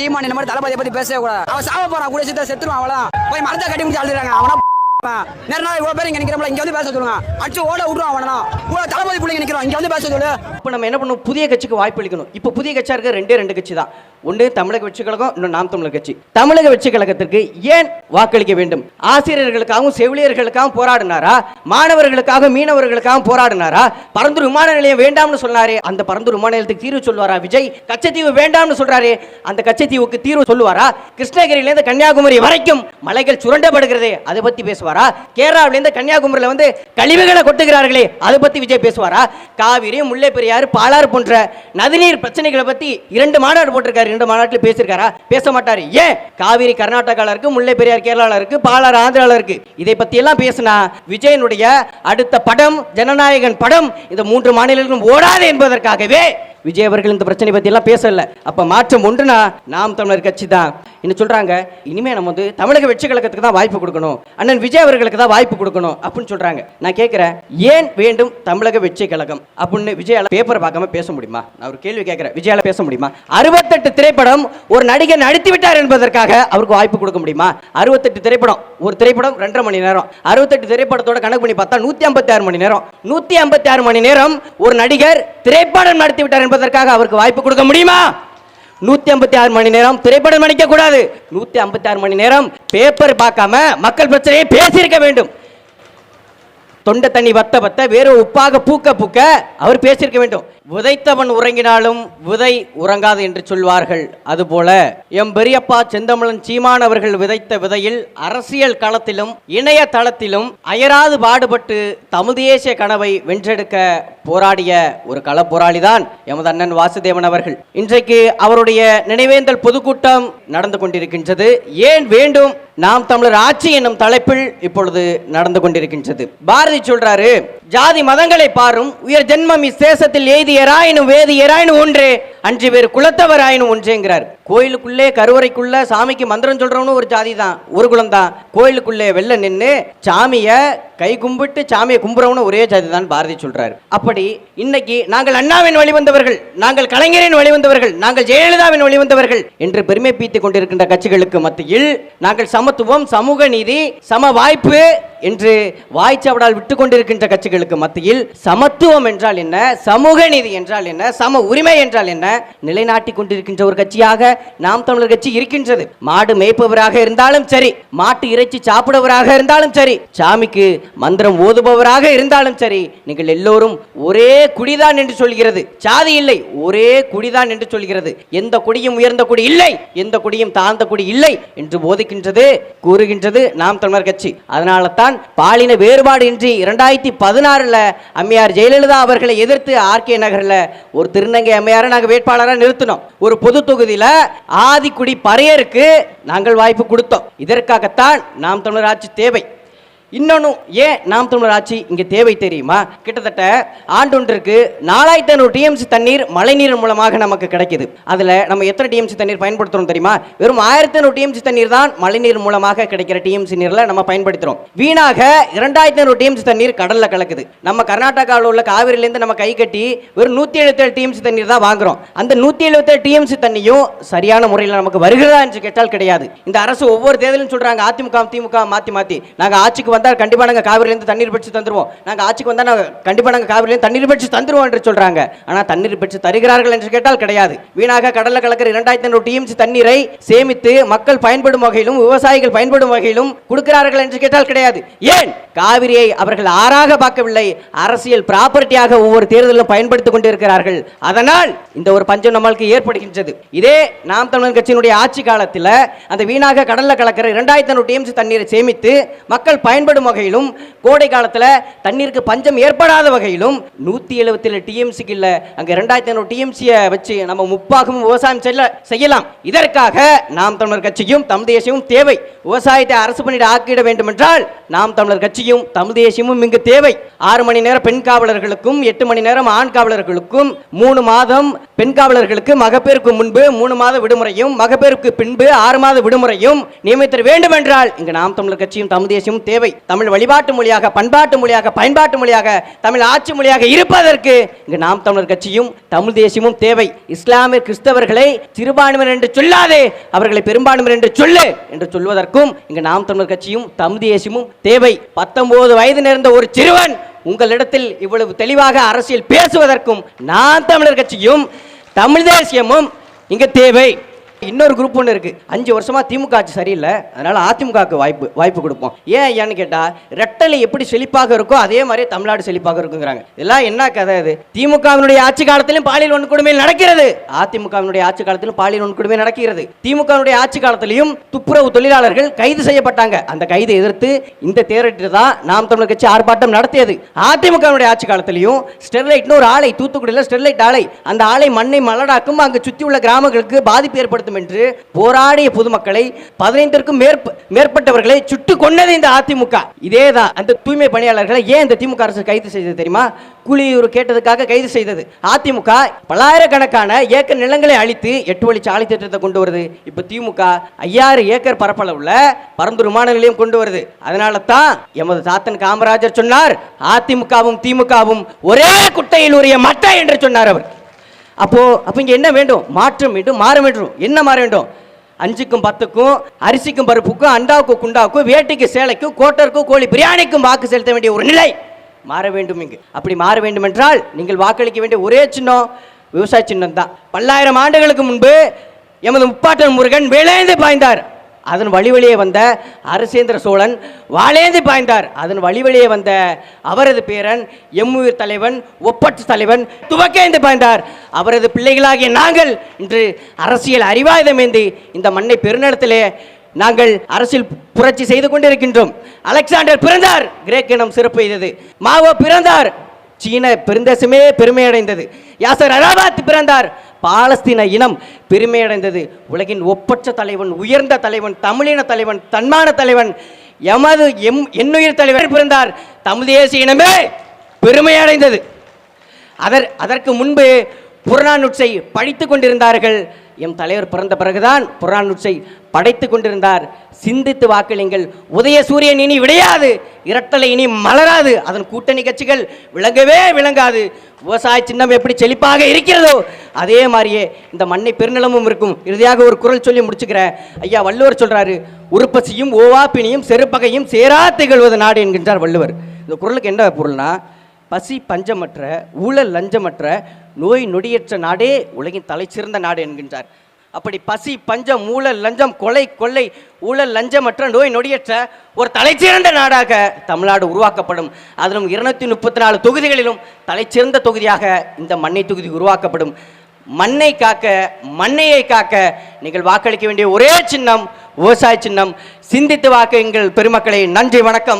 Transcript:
சீமான் இந்த மாதிரி தளபதியை பத்தி பேசவே கூடாது. அவன் சாவ போறான் கூட சித்த செத்துருவான் அவ்வளவுதான். போய் மரத்தை கட்டி முடிச்சு அழுதுறாங்க. அவனா நேரம் நாள் இவ்வளவு பேர் இங்க நிக்கிறப்பல இங்க வந்து பேச சொல்லுங்க. அடிச்சு ஓட விட்டுருவான் அவனா இவ்வளவு தளபதி பிள்ளைங்க நிக்கிறோம் இங்க வந்து பேச சொல்லு. இப்போ நம்ம என்ன பண்ணணும்? புதிய கட்சிக்கு வாய்ப்பு அளிக்கணும். இப்போ புதிய கட்சியா இருக்க ரெண்டே ரெண்டு கட்சி தான். ஒன்று தமிழக வெற்றி கழகம் இன்னும் நாம் தமிழர் கட்சி. தமிழக வெற்றி கழகத்திற்கு ஏன் வாக்களிக்க வேண்டும்? ஆசிரியர்களுக்காகவும் செவிலியர்களுக்காகவும் போராடினாரா? மாணவர்களுக்காக மீனவர்களுக்காகவும் போராடினாரா? பரந்தூர் விமான நிலையம் வேண்டாம்னு சொன்னாரே. அந்த பரந்தூர் விமான நிலையத்துக்கு தீர்வு சொல்வாரா விஜய்? கச்சத்தீவு வேண்டாம்னு சொல்றாரு. அந்த கச்சத்தீவுக்கு தீர்வு சொல்லுவாரா? கிருஷ்ணகிரியிலேருந்து கன்னியாகுமரி வரைக்கும் மலைகள் சுரண்டப்படுகிறதே. அதை பத்தி பேசுவார்? கேரளாவிலேருந்து கன்னியாகுமரியில வந்து கழிவுகளை கொட்டுகிறார்களே அதை பத்தி விஜய் பேசுவாரா? காவிரி முல்லை பெரியாறு பாலாறு போன்ற நதிநீர் பிரச்சனைகளை பத்தி இரண்டு மாநாடு போட்டிருக்காரு இரண்டு மாநாட்டில் பேசியிருக்காரா? பேச மாட்டார். ஏன்? காவிரி கர்நாடகால இருக்கு முல்லை பெரியார் கேரளால இருக்கு பாலாறு ஆந்திரால இருக்கு. இதை பத்தி எல்லாம் பேசினா விஜயனுடைய அடுத்த படம் ஜனநாயகன் படம் இந்த மூன்று மாநிலங்களும் ஓடாது என்பதற்காகவே விஜய் அவர்கள் இந்த பிரச்சனை பத்தி எல்லாம் பேசல. அப்ப மாற்றம் ஒன்றுனா நாம் தமிழர் கட்சி தான். என்ன சொல்கிறாங்க இனிமேல் நம்ம வந்து தமிழக வெற்றி கழகத்துக்கு தான் வாய்ப்பு கொடுக்கணும். அண்ணன் விஜய் அவர்களுக்கு தான் வாய்ப்பு கொடுக்கணும் அப்படின்னு சொல்கிறாங்க நான் கேட்குறேன் ஏன் வேண்டும் தமிழக வெற்றி கழகம் அப்படின்னு விஜயால பேப்பர் பார்க்காம பேச முடியுமா? நான் ஒரு கேள்வி கேட்குறேன் விஜயால பேச முடியுமா? அறுபத்தெட்டு திரைப்படம் ஒரு நடிகர் நடித்து விட்டார் என்பதற்காக அவருக்கு வாய்ப்பு கொடுக்க முடியுமா? அறுபத்தெட்டு திரைப்படம் ஒரு திரைப்படம் ரெண்டரை மணி நேரம். அறுபத்தெட்டு திரைப்படத்தோட கணக்கு பண்ணி பார்த்தா நூத்தி ஐம்பத்தி ஆறு மணி நேரம். நூத்தி ஐம்பத்தி ஆறு மணி நேரம் ஒரு நடிகர் திரைப்படம் நடத்தி விட்டார் என்பதற்காக அவருக்கு வாய்ப்பு கொடுக்க முடியுமா? நூத்தி ஐம்பத்தி ஆறு மணி நேரம் திரைப்படம் நடிக்க கூடாது நூத்தி ஐம்பத்தி ஆறு மணி நேரம் பேப்பர் பார்க்காம மக்கள் பிரச்சனையை பேசியிருக்க வேண்டும். தொண்டை தண்ணி வத்த வத்த வேறு உப்பாக பூக்க பூக்க அவர் பேசியிருக்க வேண்டும். விதைத்தவன் உறங்கினாலும் விதை உறங்காது என்று சொல்வார்கள். அதுபோல எம் பெரியப்பா செந்தமிழன் சீமான் அவர்கள் விதைத்த விதையில் அரசியல் களத்திலும் இணைய தளத்திலும் அயராது பாடுபட்டு தமிழ் தேசிய கனவை வென்றெடுக்க போராடிய ஒரு கள போராளிதான் எமது அண்ணன் வாசுதேவன் அவர்கள். இன்றைக்கு அவருடைய நினைவேந்தல் பொதுக்கூட்டம் நடந்து கொண்டிருக்கின்றது. ஏன் வேண்டும்? நாம் தமிழர் ஆட்சி என்னும் தலைப்பில் இப்பொழுது நடந்து கொண்டிருக்கின்றது. பாரதி சொல்றாரு ஜாதி மதங்களை பாரும் உயர் ஜென்மம் இத்தேசத்தில் எய்தியராயினும் வேதியராயினும் ஒன்று. அன்று பேர் குலத்தவராயினும் ஒன்றேங்கிறார். கோயிலுக்குள்ளே கருவறைக்குள்ள சாமிக்கு மந்திரம் சொல்றவனும் ஒரு ஜாதி தான் ஒரு குலம் தான் கோயிலுக்குள்ளே வெளில நின்று சாமிய கை கும்பிட்டு சாமியை கும்புறவனு ஒரே ஜாதி தான் பாரதி சொல்றாரு. அப்படி இன்னைக்கு நாங்கள் அண்ணாவின் வழிவந்தவர்கள் நாங்கள் கலைஞரின் வழிவந்தவர்கள் நாங்கள் ஜெயலலிதாவின் வழிவந்தவர்கள் என்று பெருமை பீத்திக் கொண்டிருக்கின்ற கட்சிகளுக்கு மத்தியில் நாங்கள் சமத்துவம் சமூக நீதி சம வாய்ப்பு என்று வாய்ச்சவடால் விட்டு கொண்டிருக்கின்ற கட்சிகளுக்கு மத்தியில் சமத்துவம் என்றால் என்ன சமூக நீதி என்றால் என்ன சம உரிமை என்றால் என்ன நிலைநாட்டி கொண்டிருக்கின்ற ஒரு கட்சியாக நாம் தமிழர் கட்சி இருக்கின்றது. மாடு மேய்ப்பவராக இருந்தாலும் சரி மாட்டு இறைச்சி சாப்பிடுவராக இருந்தாலும் சரி சாமிக்கு மந்திரம் ஓதுபவராக இருந்தாலும் சரி நீங்கள் எல்லோரும் ஒரே குடிதான் என்று சொல்கிறது. சாதி இல்லை ஒரே குடிதான் என்று சொல்கிறது. எந்த குடியும் உயர்ந்த குடி இல்லை எந்த குடியும் தாழ்ந்த குடி இல்லை என்று போதிக்கின்றது கூறுகின்றது நாம் தமிழர் கட்சி. அதனால தான் பாலின வேறுபாடு இன்றி இரண்டாயிரத்தி பதினாறுல அம்மையார் ஜெயலலிதா அவர்களை எதிர்த்து ஆர்கே நகர்ல ஒரு திருநங்கை அம்மையாரை நாங்கள் வேட்பாளராக நிறுத்தினோம். ஒரு பொது தொகுதியில ஆதிக்குடி பறையருக்கு நாங்கள் வாய்ப்பு கொடுத்தோம். இதற்காகத்தான் நாம் தமிழர் ஆட்சி தேவை. இன்னொன்னும் ஏன் நாம் தமிழர் ஆட்சி இங்கே தேவை தெரியுமா? கிட்டத்தட்ட ஆண்டொன்றிற்கு நாலாயிரத்தி ஐநூறு டிஎம்சி தண்ணீர் மழைநீர் மூலமாக நமக்கு கிடைக்குது. அதில் நம்ம எத்தனை டிஎம்சி தண்ணீர் பயன்படுத்துறோம் தெரியுமா? வெறும் ஆயிரத்தி ஐநூறு டிஎம்சி தண்ணீர் தான் மழைநீர் மூலமாக கிடைக்கிற டிஎம்சி நீரில் நம்ம பயன்படுத்துகிறோம் வீணாக இரண்டாயிரத்தி ஐநூறு டிஎம்சி தண்ணீர் கடலில் கலக்குது. நம்ம கர்நாடகாவில் உள்ள காவிரிலேருந்து நம்ம கை கட்டி வெறும் நூற்றி எழுபத்தேழு டிஎம்சி தண்ணீர் தான் வாங்குறோம். அந்த நூற்றி எழுபத்தேழு டிஎம்சி தண்ணியும் சரியான முறையில் நமக்கு வருகிறதா என்று கேட்டால் கிடையாது. இந்த அரசு ஒவ்வொரு தேர்தலும் சொல்றாங்க அதிமுக திமுக மாற்றி மாற்றி நாங்க ஆட்சிக்கு வந்தால் கண்டிப்பாக நாங்கள் காவிரிலேருந்து தண்ணீர் பிடிச்சி தந்துடுவோம் நாங்கள் ஆட்சிக்கு வந்தால் நாங்கள் கண்டிப்பாக நாங்கள் காவிரிலேருந்து தண்ணீர் பிடிச்சி தந்துடுவோம் என்று சொல்கிறாங்க ஆனால் தண்ணீர் பிடிச்சி தருகிறார்கள் என்று கேட்டால் கிடையாது. வீணாக கடலில் கலக்கிற இரண்டாயிரத்தி ஐநூறு டிஎம்சி தண்ணீரை சேமித்து மக்கள் பயன்படும் வகையிலும் விவசாயிகள் பயன்படும் வகையிலும் கொடுக்கிறார்கள் என்று கேட்டால் கிடையாது. ஏன்? காவிரியை அவர்கள் ஆறாக பார்க்கவில்லை. அரசியல் ப்ராப்பர்ட்டியாக ஒவ்வொரு தேர்தலிலும் பயன்படுத்திக் கொண்டிருக்கிறார்கள். அதனால் இந்த ஒரு பஞ்சம் நம்மளுக்கு ஏற்படுகின்றது. இதே நாம் தமிழர் கட்சியினுடைய ஆட்சி காலத்தில் அந்த வீணாக கடலில் கலக்கிற இரண்டாயிரத்தி ஐநூறு டிஎம்சி தண்ணீரை சேமித்து மக்கள் பயன்படும் வகையிலும் கோடை காலத்தில் தண்ணீருக்கு பஞ்சம் ஏற்படாத வகையிலும் நூற்றி எழுபத்தி ஏழு டிஎம்சிக்கு இல்லை அங்கே ரெண்டாயிரத்தி ஐநூறு டிஎம்சியை வச்சு நம்ம முப்பாகவும் விவசாயம் செல்ல செய்யலாம். இதற்காக நாம் தமிழர் கட்சியும் தமிழ் தேசியமும் தேவை. விவசாயத்தை அரசு பணியிட ஆக்கிட வேண்டும் என்றால் நாம் தமிழர் கட்சியும் தமிழ் தேசியமும் இங்கு தேவை. ஆறு மணி நேரம் பெண் காவலர்களுக்கும் எட்டு மணி நேரம் ஆண் காவலர்களுக்கும் மூணு மாதம் பெண் காவலர்களுக்கு மகப்பேருக்கு முன்பு மூணு மாத விடுமுறையும் மகப்பேருக்கு பின்பு ஆறு மாத விடுமுறையும் நியமித்த வேண்டும் என்றால் இங்கு நாம் தமிழர் கட்சியும் தமிழ் தேசியமும் தேவை. தமிழ் வழிபாட்டு மொழியாக பண்பாட்டு மொழியாக பயன்பாட்டு மொழியாக தமிழ் ஆட்சி மொழியாக இருப்பதற்கு இங்கு நாம் தமிழர் கட்சியும் தமிழ் தேசியமும் தேவை. இஸ்லாமிய கிறிஸ்தவர்களை சிறுபான்மையினர் என்று சொல்லாதே அவர்களை பெரும்பான்மையினர் என்று சொல்லு என்று சொல்வதற்கும் இங்கு நாம் தமிழர் கட்சியும் தமிழ் தேசியமும் தேவை. பத்தொன்பது வயது நேர்ந்த ஒரு சிறுவன் உங்களிடத்தில் இவ்வளவு தெளிவாக அரசியல் பேசுவதற்கும் நான் தமிழர் கட்சியும் தமிழ் தேசியமும் இங்க தேவை. இன்னொரு குரூப் ஒன்று இருக்கு. அஞ்சு வருஷமா திமுக ஆட்சி சரியில்லை. அதனால அதிமுகவுக்கு வாய்ப்பு வாய்ப்பு கொடுப்போம். ஏன் ஏன்னு கேட்டால் ரெட்டலை எப்படி செழிப்பாக இருக்கோ அதே மாதிரி தமிழ்நாடு செழிப்பாக இருக்குங்கிறாங்க. இதெல்லாம் என்ன கதை இது? திமுகவினுடைய ஆட்சி காலத்திலும் பாலியல் வன்கொடுமை நடக்கிறது. அதிமுகவினுடைய ஆட்சி காலத்திலும் பாலியல் வன்கொடுமை நடக்கிறது. திமுகவினுடைய ஆட்சி காலத்திலையும் துப்புரவு தொழிலாளர்கள் கைது செய்யப்பட்டாங்க. அந்த கைதை எதிர்த்து இந்த தேரட்டு தான் நாம் தமிழர் கட்சி ஆர்ப்பாட்டம் நடத்தியது. அதிமுகவினுடைய ஆட்சி காலத்திலையும் ஸ்டெர்லைட்னு ஒரு ஆலை தூத்துக்குடியில் ஸ்டெர்லைட் ஆலை அந்த ஆலை மண்ணை மலடாக்கும் அங்கு சுற்றி உள்ள கிராமங்களுக்கு பாதிப்பு ஏற்படுத்தும் என்று போராடிய பொதுமக்களை பதினைந்திற்கும் மேற்பட்டவர்களை சுட்டு கொண்டது இந்த அதிமுக. இதே தான் அந்த தூய்மை பணியாளர்களை ஏன் இந்த திமுக அரசு கைது செய்தது தெரியுமா? கூலியூர் கேட்டதுக்காக கைது செய்தது. அதிமுக பல்லாயிரக்கணக்கான ஏக்கர் நிலங்களை அழித்து எட்டு வழி சாலை திட்டத்தை கொண்டு வருது. இப்ப திமுக ஐயாயிரம் ஏக்கர் பரப்பளவுல பரந்தூர் விமானங்களையும் கொண்டு வருது. அதனால தான் எமது சாத்தன் காமராஜர் சொன்னார் அதிமுகவும் திமுகவும் ஒரே குட்டையில் உரிய மட்டை என்று சொன்னார் அவர். அப்போது அப்போ இங்கே என்ன வேண்டும்? மாற்றம் வேண்டும் மாற வேண்டும். என்ன மாற வேண்டும்? அஞ்சுக்கும் பத்துக்கும் அரிசிக்கும் பருப்புக்கும் அண்டாவுக்கும் குண்டாவுக்கும் வேட்டைக்கு சேலைக்கும் கோட்டருக்கும் கோழி பிரியாணிக்கும் வாக்கு செலுத்த வேண்டிய ஒரு நிலை மாற வேண்டும் இங்கு. அப்படி மாற வேண்டும் என்றால் நீங்கள் வாக்களிக்க வேண்டிய ஒரே சின்னம் விவசாய சின்னம் தான் பல்லாயிரம் ஆண்டுகளுக்கு முன்பு எமது முப்பாட்டன் முருகன் விளைந்து பாய்ந்தார். அதன் வழி வழியே வந்த அரசேந்திர சோழன் வாழேந்தி பாய்ந்தார். அதன் வழி வழியே வந்த அவரது பேரன் எம்முயிர் தலைவன் ஒப்பற்று தலைவன் துவக்கேந்து பாய்ந்தார். அவரது பிள்ளைகளாகிய நாங்கள் இன்று அரசியல் அறிவாயுதமேந்தி இந்த மண்ணை பெருநிலத்திலே நாங்கள் அரசியல் புரட்சி செய்து கொண்டிருக்கின்றோம். அலெக்சாண்டர் பிறந்தார். கிரேக்க இனம் சிறப்பு எய்தது. மாவோ பிறந்தார். சீன பெருந்தேசமே பெருமையடைந்தது. யாசர் அராபாத் பிறந்தார். பாலஸ்தீன இனம் பெருமையடைந்தது. உலகின் ஒப்பற்ற தலைவன் உயர்ந்த தலைவன் தமிழின தலைவன் தன்மான தலைவன் எமது எம் என்னுயிர் தலைவர் பிறந்தார். தமிழ் தேசிய இனமே பெருமையடைந்தது. அதர் அதற்கு முன்பு புறநானூற்றை படித்துக் கொண்டிருந்தார்கள். எம் தலைவர் பிறந்த பிறகுதான் புறாநூற்றை படைத்து கொண்டிருந்தார். சிந்தித்து வாக்களிங்கள். உதய சூரியன் இனி விடையாது. இரட்டலை இனி மலராது. அதன் கூட்டணி கட்சிகள் விளங்கவே விளங்காது. விவசாய சின்னம் எப்படி செழிப்பாக இருக்கிறதோ அதே மாதிரியே இந்த மண்ணை பெருநிலமும் இருக்கும். இறுதியாக ஒரு குரல் சொல்லி முடிச்சுக்கிறேன். ஐயா வள்ளுவர் சொல்றாரு உருப்பசியும் ஓவாப்பினியும் செருப்பகையும் சேரா திகழ்வது நாடு என்கின்றார் வள்ளுவர். இந்த குரலுக்கு என்ன பொருள்னா பசி பஞ்சமற்ற ஊழல் லஞ்சமற்ற நோய் நொடியற்ற நாடே உலகின் தலைச்சிறந்த நாடு என்கின்றார். அப்படி பசி பஞ்சம் ஊழல் லஞ்சம் கொலை கொள்ளை ஊழல் லஞ்சமற்ற நோய் நொடியற்ற ஒரு தலைச்சிறந்த நாடாக தமிழ்நாடு உருவாக்கப்படும். அதிலும் இருநூத்தி முப்பத்தி நாலு தொகுதிகளிலும் தலைச்சிறந்த தொகுதியாக இந்த மண்ணை தொகுதி உருவாக்கப்படும். மண்ணை காக்க மண்ணையை காக்க நீங்கள் வாக்களிக்க வேண்டிய ஒரே சின்னம் விவசாய சின்னம். சிந்தித்து வாக்குங்கள் பெருமக்களை நன்றி வணக்கம்.